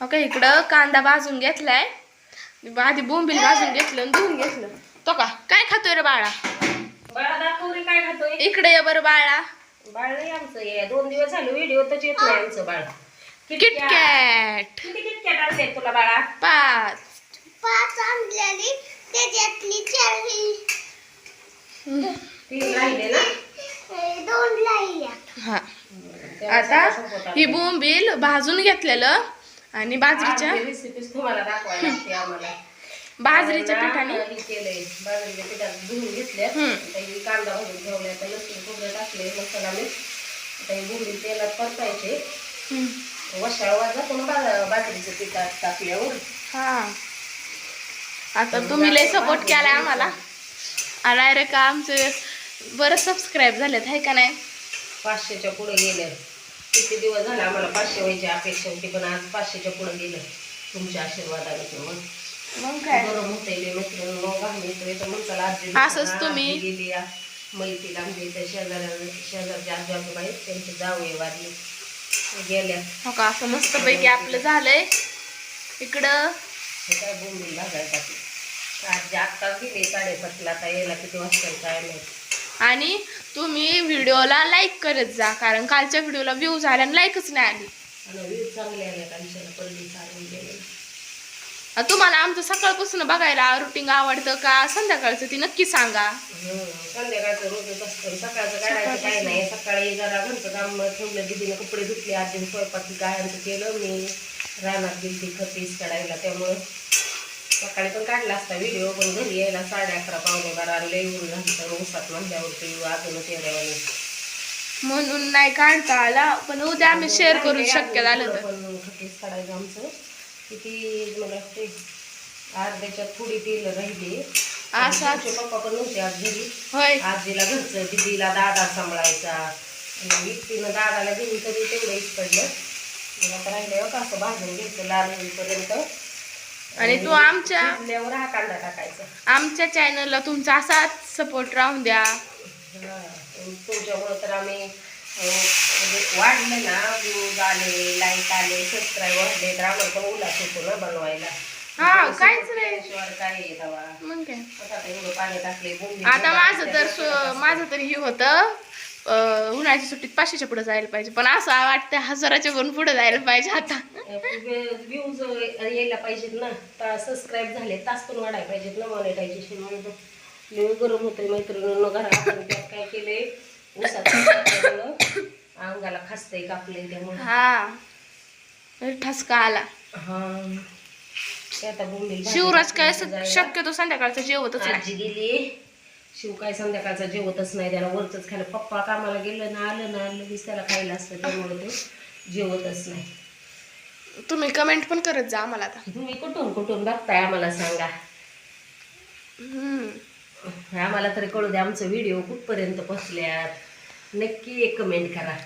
हो का इकडं कांदा भाजून घेतलाय. आधी बोंबील भाजून घेतलं आणि धुवून घेतलं. तो का? काय खातोय रे बाळा? बाळा दाखव रे काय खातोय. इकडे ये बरं बाळा. बाळ नाही आमचं हे दोन दिवस झाले व्हिडिओ तर येत नाही आमचं बाळ. किटकॅट किती किटकॅट आणले तुला बाळा? पाच. पाच आणलेली त्याच्यातली चार तीन राहिले ना? दोन राहिल्या. हा. तेव्हा आता ही बोंबील भाजून घेतलेलं. आणि बाजरीच्या? रेसिपीज तुम्हाला दाखवायला लागते आम्हाला. बाजरीच्या पिठाने? केलंय. बाजरीच्या पिठात धुवून घेतल्या कांदा ठेवलाय. आता लसूण खोबरं टाकले मसाला मीठ आता बुंदी तेलात परतायचे. बाजरीच्या पिठात टाकल्यावर. हा. आता तुम्ही लय सपोर्ट केलाय आम्हाला. का आमचे बरं सबस्क्राईब झालेत आहे का नाही? पाचशेच्या पुढे गेले. किती दिवस झाले आम्हाला पाचशे व्हायची अपेक्षा होती पण आज पाचशेच्या पुढे गेलं. तुमच्या आशीर्वादाने मग मग काय? गरम होते मित्रांनो घाम येतोय तर मग चला आजी असंच तुम्ही- गेली या मैत्रीला आमच्या इथे शेजाऱ्या शेजारच्या आजी आजोबा आहेत त्यांचे जावळे वारले. गेल्या. हो का? असं मस्तपैकी आपलं झालंय. इकडं? हे काय बोंबील भाजायला आजी आत्ताच गेली साडेसातला आता यायला किती वाजता काय नाही. आणि तुम्ही व्हिडिओला लाईक करत जा कारण कालच्या व्हिडिओला व्ह्यू झाला आणि लाईकच नाही आली. तुम्हाला आमचं सकाळपासून बघायला रुटीन आवडतं का? संध्याकाळचं ती नक्की सांगा. संध्याकाळचं असतं सकाळचं काढायचं काही नाही. सकाळी जरा घरचं काम ठेवलं दिदीनं कपडे धुतले आजीने स्वयंपाकी गायांचं केलं मी रानात गेली खतीस काढायला त्यामुळं सकाळी पण काढला असता व्हिडिओ पण घरी यायला साडे अकरा पावणे बारा लई ऊन झालं ऊसात म्हणल्यावरती अजूनच येण्यावानी म्हणून नाही काढता आला पण उद्या आम्ही शेअर करू शक्य झालं तर. पण काढायचं आमचं. किती मला वाटते अर्ध्याच्या थोडी तेल राहिली. असं- आमचे पप्पा पण नव्हते आज घरी. होय. आजीला घरचं दिदीला दादा सांभाळायचा. आणि एकटीनं दादाला घेऊन तरी तेवढं पडलं. मग आता राहिलं का असं भाजून घ्यायचं लाल होईपर्यंत. आणि तू आमच्या हा कांदा टाकायचा. आमच्या चॅनलला तुमचा असाच सपोर्ट राहून द्या. तुमच्यामुळं तर आम्ही म्हणजे वाढले ना व्ह्यूज आले लाईक आले सबस्क्राईब वाढले तर आम्हाला पण उल्हास होतो ना बनवायला. हा, काहीच नाही. मग काय? आता माझं तर माझं तरी हे होतं. उन्हाळ्याच्या सुट्टीत पाचशेच्या पुढे जायला पाहिजे. पण असं वाटतं हजाराच्या पण पुढे जायला पाहिजे आता. व्ह्यूज यायला पाहिजेत ना. सबस्क्राईब झाले तास पण वाढायला पाहिजेत ना मॉनिटायझेशन म्हणून लय गरम होतंय मैत्रिणींनो घरात. त्यात काय केले उसात टाकल्यामुळं अंगाला खासतंय कापलंय त्यामुळे. हा. ठसका आला. हा. शिवराज काय. शक्यतो संध्याकाळचं जेवतच आजी गेली. शिव काय संध्याकाळचा जेवतच नाही त्याला वरच खायला पप्पा कामाला गेलं ना आलं ना लगेच त्याला खायला असतं त्यामुळे तो जेवतच नाही. तुम्ही कमेंट पण करत जा आम्हाला आता. तुम्ही कुठून कुठून बघताय आम्हाला सांगा. हम्म. आम्हाला तरी कळू द्या आमचं व्हिडिओ कुठपर्यंत पोहोचल्यात. नक्की एक कमेंट करा.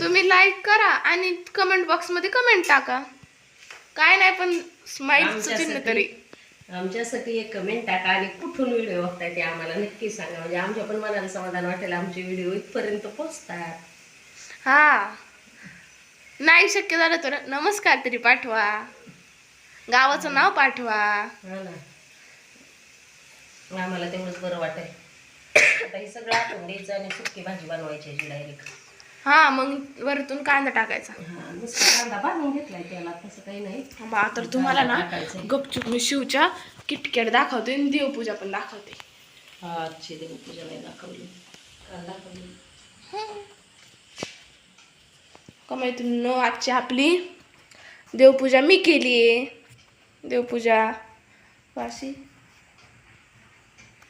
तुम्ही लाईक करा आणि कमेंट बॉक्समध्ये कमेंट टाका. काय नाही पण आमच्यासाठी- तरी. आमच्यासाठी एक कमेंट टाका आणि कुठून व्हिडिओ बघताय ते आम्हाला नक्की सांगा. म्हणजे आमच्या पण मनाला समाधान वाटेल आमचे व्हिडिओ इथपर्यंत पोहोचतात. हा. नाही शक्य झालं तर नमस्कार तरी पाठवा. गावाचं नाव पाठवा. हा ना. आम्हाला तेवढंच बरं वाटेल. आता हे सगळं द्यायचं आणि सुकी भाजी बनवायची डायरेक्ट हा मग वरतून कांदा टाकायचा. हा नुसतं कांदा बांधून घेतलाय त्याला तसं काही नाही. बा तर तुम्हाला ना टाकायचं. गपचूप मी शिवच्या किटकॅट दाखवते आणि देवपूजा पण दाखवते. आजची देवपूजा नाही दाखवली. काल दाखवली. कमाईतून आजची आपली देवपूजा मी केली आहे. देवपूजा वाशी.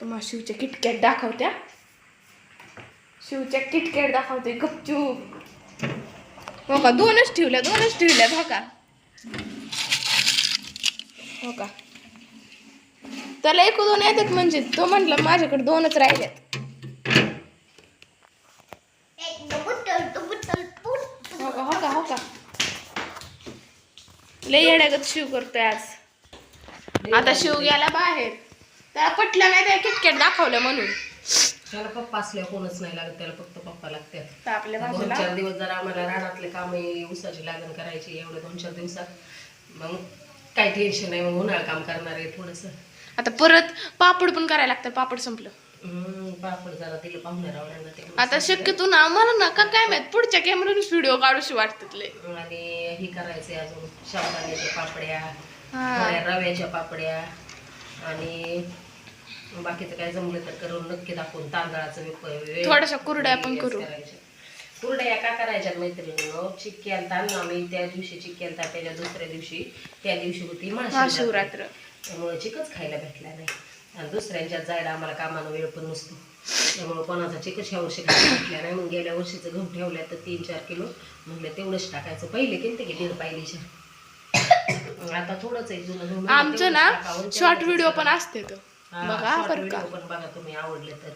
तुम्हाला शिवच्या किटकॅट दाखवत्या. शिवच्या किटकॅट दाखवते गपचूप. हो का? दोनच ठेवल्या दोनच ठेवल्या हो का हो का? त्याला एक दोन येतात म्हणजे तो म्हटलं माझ्याकडे दोनच राहिल्यात. हो हो हो का? लय येड्यागत शिव करतोय आज. आता शिव गेला बाहेर. त्याला पटलं नाही त्या किटकॅट दाखवलं म्हणून. त्याला पप्पा असल्यावर कोणच नाही लागत त्याला फक्त पप्पा लागतात तर आपल्या दोन भाजीला चार दिवस जरा आम्हाला रानातले कामे उसाची लागण करायची एवढे दोन चार दिवसात. मग काही टेन्शन नाही मग उन्हाळा काम करणार आहे थोडस. आता परत पापड पण करायला लागतं पापड संपलं. पापड जरा रावण्यांना ते आता शक्यतो ना मला ना का काय माहीत पुढच्या कॅमेऱ्याने व्हिडिओ काढूशी वाटतात लय. आणि हे करायचंय अजून शाबदाण्याच्या पापड्या हा. थोड्या रव्याच्या पापड्या आणि बाकीचं काय जमलं तर करून नक्की दाखवून तांदळाचं थोड्याशा कुरड्या पण करू. कुरड्या का करायच्या मैत्रिणीनं. चिक्की आलता ना आम्ही त्या दिवशी चिक्की आलता त्याच्या दुसऱ्या दिवशी. त्या दिवशी होती महाशिवरात्र त्यामुळे चिकच खायला भेटला नाही. आणि दुसऱ्यांच्यात जायला आम्हाला कामानं वेळ पण नसतो. त्यामुळे कोणाचा चिकच ह्या वर्षी खायला भेटला नाही. मग गेल्या वर्षीचं गहू ठेवल्या तर तीन चार किलो. म्हणलं तेवढंच टाकायचं. पहिले केलते की दीड पायलीच्या आता थोडंच आहे जुनं आमचं ना शॉर्ट व्हिडिओ पण. असते तो हा, बघा बरं का? पण बघा तुम्ही आवडले तर.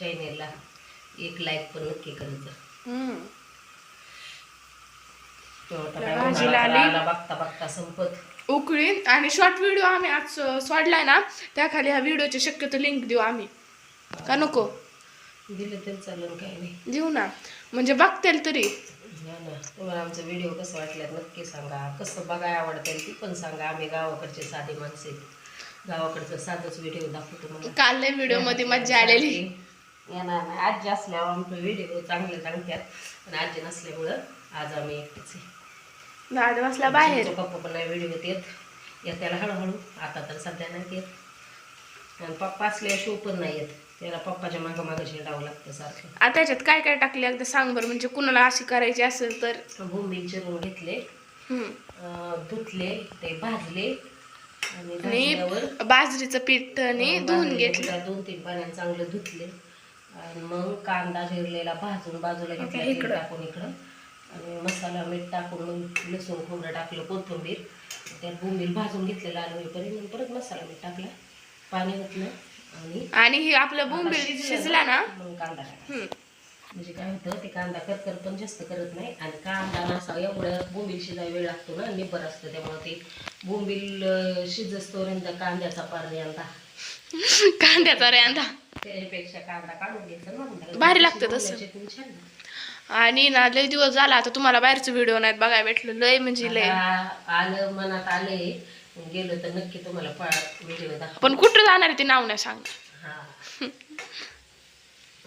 चॅनेलला एक लाईक पण नक्की करायचं. त्या बघता बघता संपत. उकळी आणि शॉर्ट व्हिडिओ आम्ही आज सोडलाय ना त्याखाली ह्या व्हिडिओची शक्यतो लिंक देऊ आम्ही. का नको? दिलं तरी चालेल काय नाही. देऊ ना. म्हणजे बघतील तरी. हा ना. तुम्हाला आमचं व्हिडिओ कसं वाटल्यात नक्की सांगा. कसं बघाय आवडतं ती पण सांगा. आम्ही गावाकडचे साधे माणसे गावाकडचं साधंच व्हिडिओ दाखवतो काल व्हिडिओमध्ये मज्जा आलेली. येणार नाही आजी असल्यावर आमचे व्हिडिओ चांगले सांगतात. पण आजी नसल्यामुळं आज आम्ही एकटेच आहे. दादा बसला बाहेर. पप्पा पण नाही व्हिडिओ येत. येत्याला हळूहळू. आता तर सध्या नाही येत. आणि पप्पा असल्यावर शो पण नाही येत. त्याला पप्पाच्या मागं मागं शेंडावं लागतं सारखं. आता त्याच्यात काय काय टाकले एकदा सांग बरं. म्हणजे कुणाला अशी करायची असेल तर. भूमी चिरून घेतले. धुतले ते भाजले. आणि बाजरीचं पीठ आणि धुवून घेतलं. दोन तीन पाण्याने चांगलं धुतले. आणि मग कांदा चिरलेला भाजून बाजूला घेतला तेल इकडं. टाकून इकडं. आणि मसाला मीठ टाकून लसूण खोबरं टाकलं कोथिंबीर. त्यात बोंबील भाजून घेतलेलं आलं होईपर्यंत. मग परत मसाला मीठ टाकला. पाणी घातलं आणि आणि हे आपलं बोंबील शिजलं ना? मग कांदा टाकला. म्हणजे काय होतं ते कांदा करकर पण जास्त करत नाही. आणि कांदा ना असा एवढं बोंबील शिजायला वेळ लागतो ना निबर असतं. त्यामुळे ते बोंबील शिजस्तोपर्यंत कांद्याचा पार यंदा. कांद्याचा रेंदा. त्याच्यापेक्षा कांदा काढून. भारी लागतं तसं. छान. आणि ना लय दिवस झाला आता तुम्हाला बाहेरचं व्हिडिओ नाहीत बघायला भेटलं. लय म्हणजे लय. आलं मनात आले गेलो तर नक्की तुम्हाला व्हिडिओ पण कुठं जाणार ते नाव नाही सांग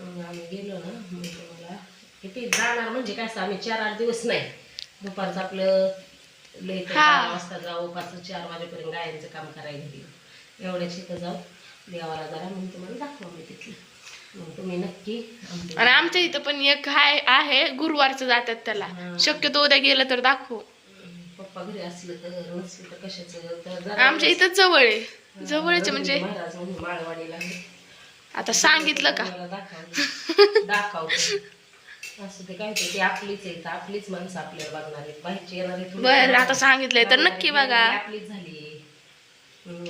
मग आम्ही गेलो ना मग तुम्हाला किती जाणार म्हणजे काय असं आम्ही चार आठ दिवस नाही. दुपारचं आपलं. बारा वाजता जाऊ पाच चार वाजेपर्यंत गायांचं काम करायला घरी एवढ्या शिकं जाऊ देवाला जरा मग तुम्हाला दाखवा मी तिथलं. मग तुम्ही नक्की आणि आमच्या इथं पण एक हाय आहे गुरुवारचं जातात त्याला. शक्यतो उद्या गेलं तर दाखवू. पप्पा घरी असलं तर नसलं तर कशाचं? तर जरा आमच्या इथं जवळ आहे. जवळचे म्हणजे. महाराज म्हणून माळवाडीला. आता सांगितलं का? तुम्हाला दाखवतो असं ते काय ते आपलीच आहे तर आपलीच माणसं आपल्याला बघणार आहेत. बाहेरची येणारे थोडी बरं आता. सांगितलंय तर नक्की बघा. आपलीच झाली.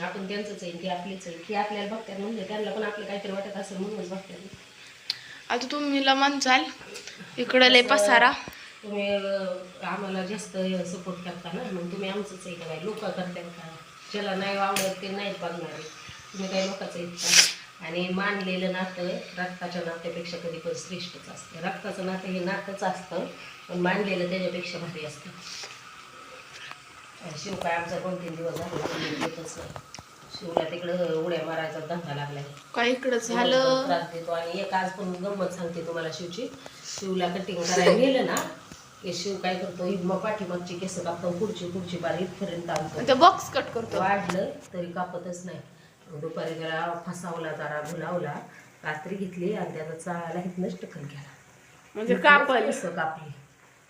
आपण त्यांचंच आहे ती आपलीच आहे. ती आपल्याला बघतात म्हणजे त्यांना पण आपलं काहीतरी वाटत असेल म्हणूनच बघतात. आता तुम्ही म्हणसाल इकडं लय पसारा. तुम्ही आम्हाला जास्त सपोर्ट करता ना? मग तुम्ही आमचंच आहे का नाही लोक करतात का? ज्याला नाही आवडत ते नाहीच बघणारे तुम्ही काही लोकांचं आहेत का? आणि मानलेलं नातं रक्ताच्या नात्यापेक्षा कधी पण श्रेष्ठच असतं. रक्ताचं नातं हे नातंच असतं पण मानलेलं त्याच्यापेक्षा भारी असतं. आणि शिव काय आमचा दोन तीन दिवस झाले येतच शिवला तिकडं उड्या मारायचा धंदा लागलाय. काय इकडं झालं? त्रास देतो. आणि एक आज पण गंमत सांगते तुम्हाला शिवची. शिवला कटिंग करायला गेलं ना की शिव काय करतो ही मग पाठीमागची केस कापतो पुढची पुढची बारी इथपर्यंत आणतो बॉक्स कट करतो. वाढलं तरी कापतच नाही. दुपारी त्याला फसावला जरा भुलावला रात्री घेतली आणि त्याचा चाळाला हिथनंच टकल केला. म्हणजे कापल. कापली.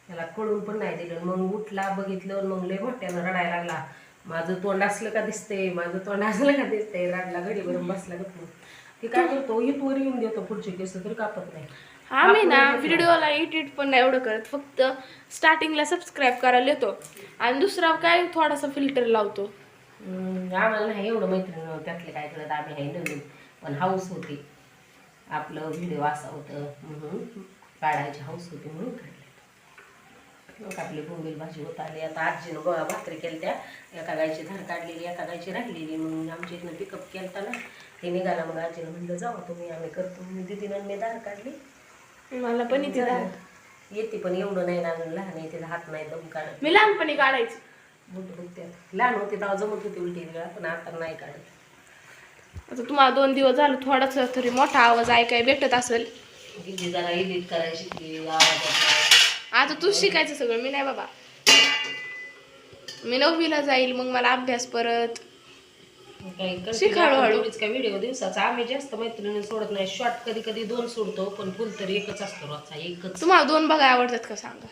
त्याला कळून पण नाही दिलं. मग उठला बघितलं मग लय मोठ्यानं रडायला लागला. माझं तोंड असलं का दिसतंय? माझं तोंड असलं का दिसतंय? रडला घडी भरून बसला गप्प ते काय करतो? हितवर येऊन देतो पुढचे केस तरी कापत नाही. आम्ही ना व्हिडिओला एडिट पण नाही एवढं करत. फक्त स्टार्टिंगला सबस्क्राईब करायला येतो. आणि दुसरा काय थोडासा फिल्टर लावतो. आम्हाला नाही एवढं मैत्रीण त्यातले काय कळत आम्ही आहे नवीन. पण हाऊस होती. आपलं व्हिडिओ असा होतं. म्हणून काढायची हाऊस होती म्हणून काढले. मग आपली बोंबील भाजी होत आली. आता आजीनं गोळा भाकरी केल्या त्या एका गायची धार काढलेली एका गायची राहिलेली मग आमच्या इथनं पिकअप केलता ना. ते निघाला मग आजीनं म्हणलं जावा तुम्ही आम्ही करतो. मी दिदीनं मी धार काढली. मला पण इथे. येते पण एवढं नाही ना लहान तिला हात नाही दम काढत. मी लहानपणी काढायची. बुट लहान होते तेव्हा जमत होती उलटी वेळा पण आता नाही काढत. आता तुम्हाला दोन दिवस झालं थोडाच तरी मोठा आवाज ऐकाय भेटत असेल. दिदी जरा एडिट करायची शिकली आवाज आता तू शिकायचं सगळं मी नाही बाबा. मी नववीला जाईल मग मला अभ्यास परत. शिक हळूहळू. थोडीच काय व्हिडिओ दिवसाचा. आम्ही जास्त मैत्रिणी सोडत नाही. शॉर्ट कधी कधी दोन सोडतो पण फुल तर एकच असतो रोजचा एकच. तुम्हाला दोन बघाय आवडतात का सांगा?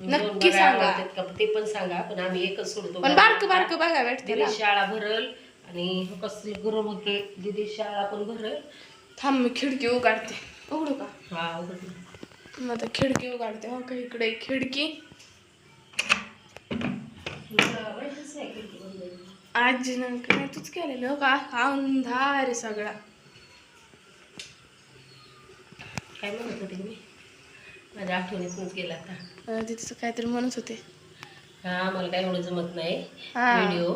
नक्की सांगा. का? ते पण सांगा पण आम्ही एकच सोडतो. पण बारक बारक बघाय भेटते ना शाळा भरल आणि कसली गरम होते. दिदी शाळा पण भरल. थांब मी खिडकी उघडते. उघडू का? हा उघडली मग आता खिडकी उघडते. हो का इकडे खिडकी. माहितीच नाही तूच केलेलं हो का? अंधार आहे सगळा. काय म्हणत होते मी? माझ्या आठवणीतूनच गेला आता. तिथं काहीतरी म्हणत होते. हा मला काय एवढं जमत नाही. व्हिडिओ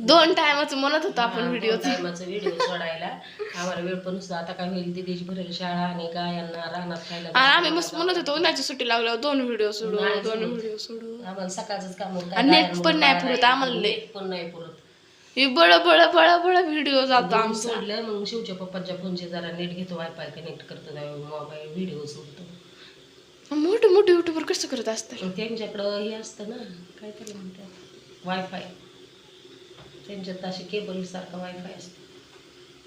दोन टायमाच म्हणत होतो आपण व्हिडिओच टायमाचा व्हिडिओ सोडायला. आम्हाला वेळ पण नसतो. आता काय होईल दिदीची भरेल शाळा आणि गायांना रानात खायला आम्ही मस्त म्हणत होतो उन्हाची सुट्टी लागल्यावर दोन व्हिडिओ सोडू दोन. व्हिडिओ सोडू. आम्हाला सकाळच काम होतं. नेट पण नाही काय पुरत आम्हाला. नेट पण नाही पुरत. हे बळ बळ बळ बळ व्हिडिओ जातो आमचा. सोडलं मग शिवच्या पप्पाच्या फोनचे जरा नेट घेतो वायफाय कनेक्ट करतो मोबाईल व्हिडिओ सोडतो मोठे मोठे युट्यूबर कसं करत असतात त्यांच्याकडं हे असतं ना काय तरी म्हणतात. वायफाय त्यांच्यात असे केबल सारखा वायफाय असतो.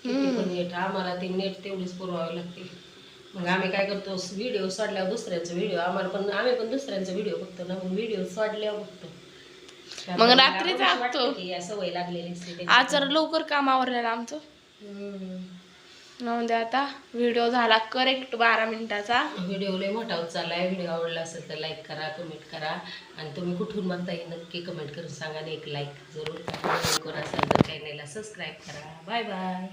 पण नेट आम्हाला ते नेट तेवढीच पुरवावे लागते. मग आम्ही काय करतो व्हिडिओ सोडल्यावर दुसऱ्यांचा व्हिडिओ आम्हाला पण आम्ही पण दुसऱ्यांचा व्हिडिओ बघतो ना मग व्हिडिओ सोडल्यावर बघतो. मग रात्री या सवय लागलेली असते. आज जरा लवकर काम आवरलेलं आमचं. म्हणजे आता व्हिडिओ झाला. करेक्ट बारा मिनिटाचा. व्हिडिओ लय मोठा होत चाललाय व्हिडिओ आवडला असेल तर लाईक करा कमेंट करा. आणि तुम्ही कुठून बघताय नक्की कमेंट करून सांगा आणि एक लाईक जरूर करा. कोण तर चॅनेलला सबस्क्राईब करा. Bye bye